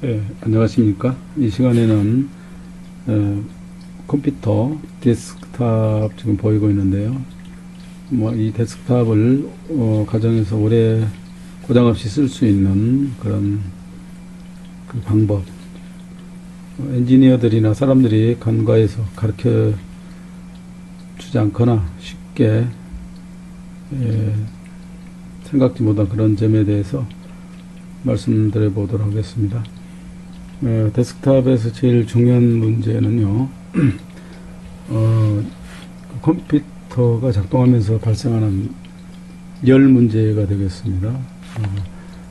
네, 안녕하십니까. 이 시간에는 어, 컴퓨터 데스크탑 지금 보이고 있는데요. 뭐 이 데스크탑을 어, 가정에서 오래 고장 없이 쓸 수 있는 그런 그 방법. 어, 엔지니어들이나 사람들이 간과해서 가르쳐 주지 않거나 쉽게 예, 생각지 못한 그런 점에 대해서 말씀드려 보도록 하겠습니다. 어, 데스크탑에서 제일 중요한 문제는요, 어, 그 컴퓨터가 작동하면서 발생하는 열 문제가 되겠습니다. 어,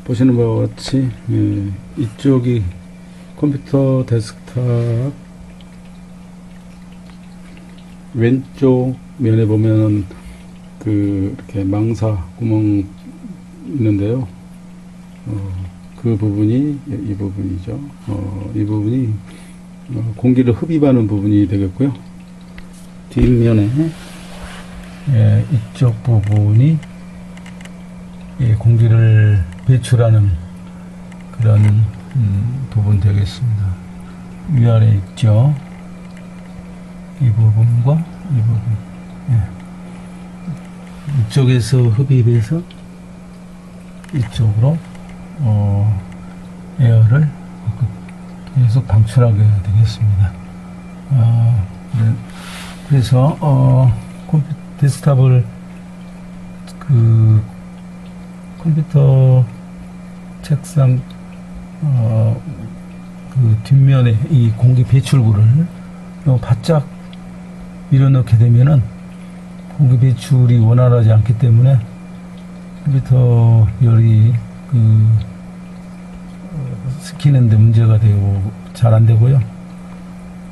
보시는 바와 같이, 예, 이쪽이 컴퓨터 데스크탑 왼쪽 면에 보면은 그 이렇게 망사 구멍 있는데요. 어, 그 부분이 이 부분이죠. 어, 이 부분이 어, 공기를 흡입하는 부분이 되겠고요. 뒷면에 예, 이쪽 부분이 예, 공기를 배출하는 그런 음, 부분 되겠습니다. 위아래 있죠. 이 부분과 이 부분. 예. 이쪽에서 흡입해서 이쪽으로 어, 에어를 계속 방출하게 되겠습니다. 어, 네. 그래서 어, 컴퓨터 데스크탑을 그 컴퓨터 책상 어, 그 뒷면에 이 공기 배출구를 너무 바짝 밀어넣게 되면은 공기 배출이 원활하지 않기 때문에 컴퓨터 열이 그 어, 스키는데 문제가 되고 잘 안 되고요.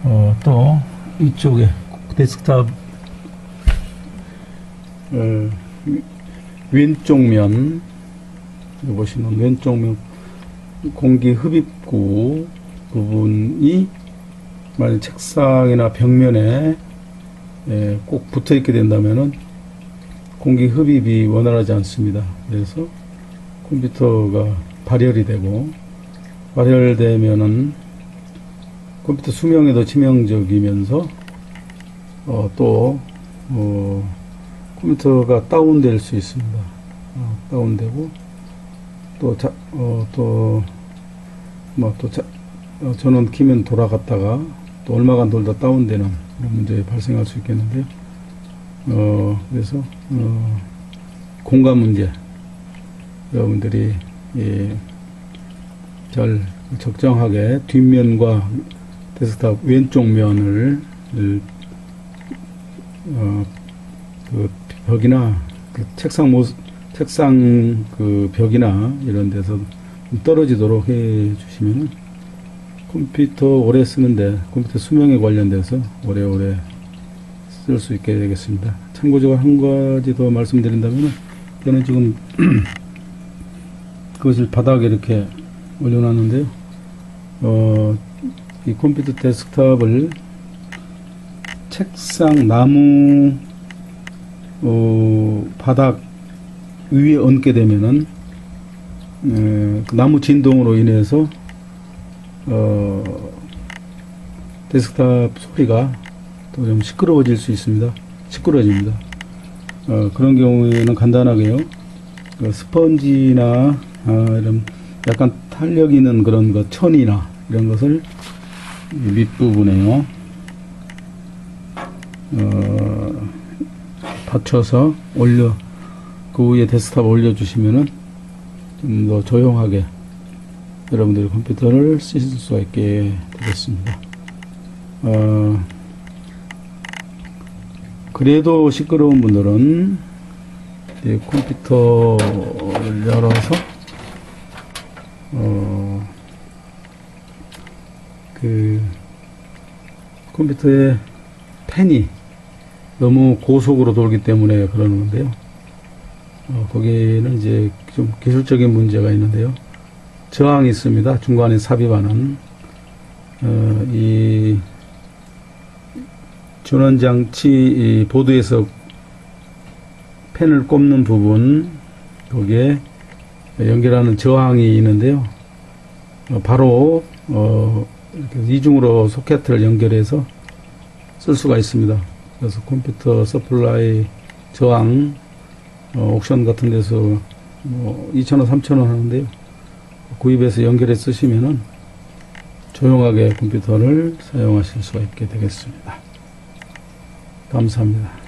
어, 또 이쪽에 데스크탑 어, 왼쪽 면 보시면 왼쪽 면 공기 흡입구 부분이 만약 책상이나 벽면에 예, 꼭 붙어 있게 된다면은 공기 흡입이 원활하지 않습니다. 그래서 컴퓨터가 발열이 되고 발열되면은 컴퓨터 수명에도 치명적이면서 어, 또 어, 컴퓨터가 다운될 수 있습니다. 어, 다운되고 또 자, 어, 또 뭐또 어, 전원 키면 돌아갔다가 또 얼마간 돌다 다운되는 그런 문제 발생할 수 있겠는데요. 어, 그래서 어, 공간 문제 여러분들이 예, 잘 적정하게 뒷면과 데스크탑 왼쪽 면을 어, 그 벽이나 그 책상 모 책상 그 벽이나 이런 데서 좀 떨어지도록 해 주시면은 컴퓨터 오래 쓰는데 컴퓨터 수명에 관련돼서 오래오래 쓸 수 있게 되겠습니다. 참고적으로 한 가지 더 말씀드린다면 저는 지금 그것을 바닥에 이렇게 올려놨는데요. 어, 이 컴퓨터 데스크탑을 책상 나무 어, 바닥 위에 얹게 되면은 에, 그 나무 진동으로 인해서 어, 데스크탑 소리가 또 좀 시끄러워질 수 있습니다. 시끄러워집니다. 어, 그런 경우에는 간단하게요. 그 스펀지나 아, 이런 약간 탄력 있는 그런 거 천이나 이런 것을 이 밑부분에요. 어, 받쳐서 올려 그 위에 데스크탑 올려주시면은 좀 더 조용하게 여러분들이 컴퓨터를 쓰실 수가 있게 되겠습니다. 어, 그래도 시끄러운 분들은 이 컴퓨터를 열어서 어, 그 컴퓨터의 팬이 너무 고속으로 돌기 때문에 그러는 건데요. 어, 거기는 이제 좀 기술적인 문제가 있는데요. 저항이 있습니다. 중간에 삽입하는 어, 이 전원장치 이 보드에서 펜을 꼽는 부분 거기에 연결하는 저항이 있는데요. 어, 바로 어, 이중으로 소켓을 연결해서 쓸 수가 있습니다. 그래서 컴퓨터 서플라이 저항 어, 옥션 같은 데서 뭐 2,000원, 3,000원 하는데요. 구입해서 연결해 쓰시면은 조용하게 컴퓨터를 사용하실 수가 있게 되겠습니다. 감사합니다.